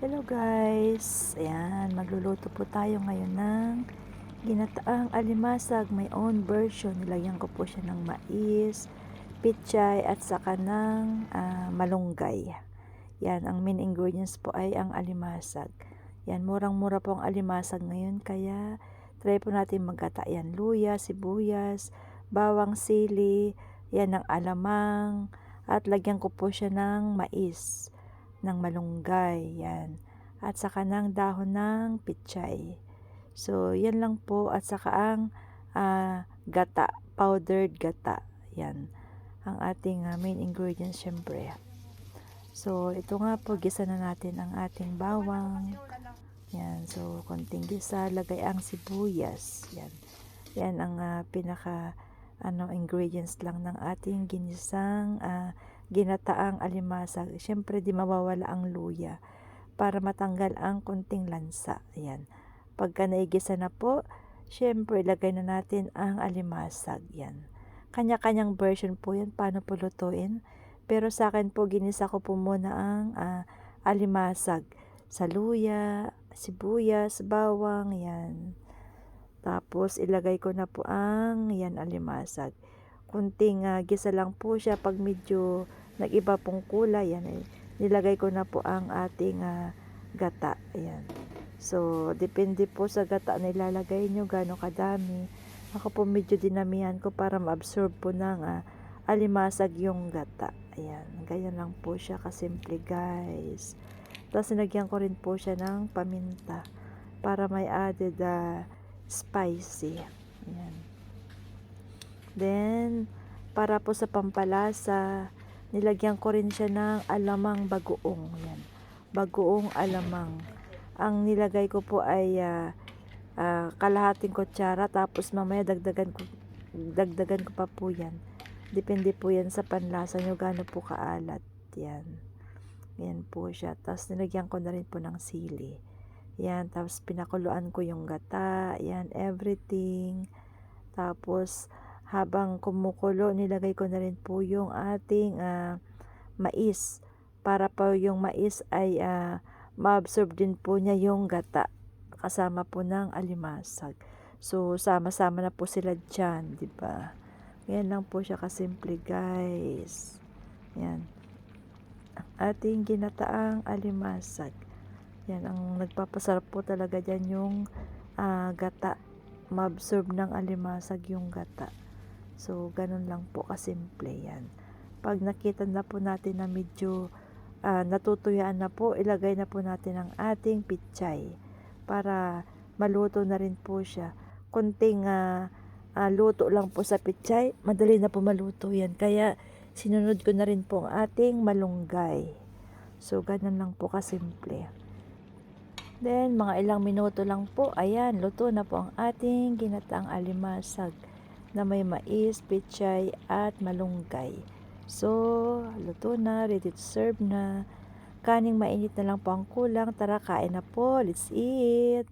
Hello guys! Ayan, magluluto po tayo ngayon ng ginataang alimasag. May own version. Nilagyan ko po siya ng mais, pichay at saka ng ah, malunggay. Yan, ang main ingredients po ay ang alimasag. Yan, murang-mura po ang alimasag ngayon kaya try po natin maggata. Yan, luya, sibuyas, bawang sili, yan ang alamang at lagyan ko po siya ng mais ng malunggay, yan. At saka ng dahon ng pichay. So, yan lang po. At saka ang ah, gata, powdered gata. Yan. Ang ating ah, main ingredients, syempre. So, ito nga po, gisa na natin ang ating bawang. Yan. So, konting gisa. Lagay ang sibuyas. Yan. Yan ang ah, pinaka ano ingredients lang ng ating ginisang ah, ginataang alimasag. Siyempre, di mawawala ang luya para matanggal ang kunting lansa. Ayan. Pagka naigisa na po, siyempre, ilagay na natin ang alimasag. Yan. Kanya-kanyang version po yan, paano po lutuin. Pero sa akin po, ginisa ko po muna ang ah, alimasag. Sa luya, sibuyas, bawang, yan. Tapos, ilagay ko na po ang, yan, alimasag. Kunting ah, gisa lang po siya pag medyo nag-iba pong kulay yan eh, nilagay ko na po ang ating ah, gata ayan. So depende po sa gata na ilalagay nyo gaano kadami. Ako po medyo dinamihan ko para ma-absorb po ng ah, alimasag yung gata ayan. Ganyan lang po siya kasimple guys. Tapos nilagyan ko rin po siya ng paminta para may added ah, spicy ayan Then, para po sa pampalasa, nilagyan ko rin siya ng alamang bagoong. Yan. Bagoong alamang. Ang nilagay ko po ay ah, ah, kalahating kutsara tapos mamaya dagdagan ko dagdagan ko pa po yan. Depende po yan sa panlasa nyo gaano po kaalat. Yan. Yan po siya. Tapos nilagyan ko na rin po ng sili. Yan. Tapos pinakuluan ko yung gata. Yan. Everything. Tapos habang kumukulo, nilagay ko na rin po yung ating ah, mais para po yung mais ay ah, ma-absorb din po niya yung gata kasama po ng alimasag. So, sama-sama na po sila dyan, di ba? Yan lang po siya kasimple, guys. Yan. Ating ginataang alimasag. Yan, ang nagpapasarap po talaga dyan yung ah, gata. Ma-absorb ng alimasag yung gata. So, ganun lang po kasimple yan. Pag nakita na po natin na medyo ah, natutuyaan na po, ilagay na po natin ang ating pichay para maluto na rin po siya. Kunting ah, ah, luto lang po sa pichay, madali na po maluto yan. Kaya, sinunod ko na rin po ang ating malunggay. So, ganun lang po kasimple. Then, mga ilang minuto lang po, ayan, luto na po ang ating ginataang alimasag na may mais, pechay at malunggay. So, luto na, ready to serve na. Kaning mainit na lang po ang kulang. Tara, kain na po. Let's eat!